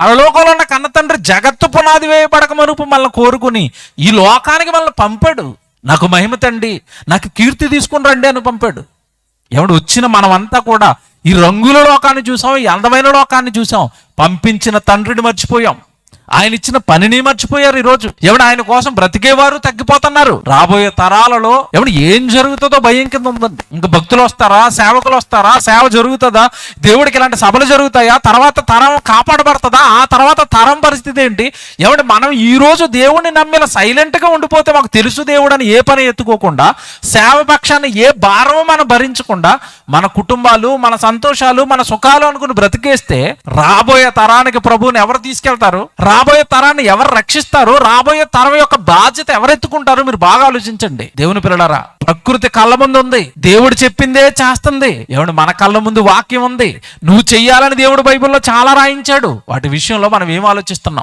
పరలోకంలో ఉన్న కన్న తండ్రి జగత్తు పునాది వేయబడక మరుపు మళ్ళీ కోరుకుని ఈ లోకానికి మనల్ని పంపాడు. నాకు మహిమ తండి నాకు కీర్తి తీసుకుని రండి అని పంపాడు. ఎవడు వచ్చిన మనమంతా కూడా ఈ రంగుల లోకాన్ని చూసాం ఈ అందమైన లోకాన్ని చూసాం పంపించిన తండ్రిని మర్చిపోయాం. ఆయన ఇచ్చిన పనిని మర్చిపోయారు ఈ రోజు ఎవడు ఆయన కోసం బ్రతికేవారు తగ్గిపోతున్నారు. రాబోయే తరాలలో ఎవడు ఏం జరుగుతుందో భయం కింద ఉందండి. ఇంకా భక్తులు వస్తారా? సేవకులు వస్తారా? సేవ జరుగుతుందా? దేవుడికి ఇలాంటి సభలు జరుగుతాయా? తర్వాత తరం కాపాడబడుతుందా? ఆ తర్వాత తరం పరిస్థితి ఏంటి? ఎవడు మనం ఈ రోజు దేవుడిని నమ్మిన సైలెంట్గా ఉండిపోతే మాకు తెలుసు దేవుడు అని ఏ పని ఎత్తుకోకుండా సేవ పక్షాన్ని ఏ భారము మనం భరించకుండా మన కుటుంబాలు మన సంతోషాలు మన సుఖాలు అనుకుని బ్రతికేస్తే రాబోయే తరానికి ప్రభువుని ఎవరు తీసుకెళ్తారు? రాబోయే తరాన్ని ఎవరు రక్షిస్తారు రాబోయే తరం యొక్క బాధ్యత ఎవరు ఎత్తుకుంటారు మీరు బాగా ఆలోచించండి. దేవుని పిల్లలారా ప్రకృతి కళ్ళ ముందు ఉంది. దేవుడు చెప్పిందే చేస్తుంది. ఏమండి మన కళ్ళ ముందు వాక్యం ఉంది. నువ్వు చెయ్యాలని దేవుడు బైబిల్లో చాలా రాయించాడు. వాటి విషయంలో మనం ఏం ఆలోచిస్తున్నాం?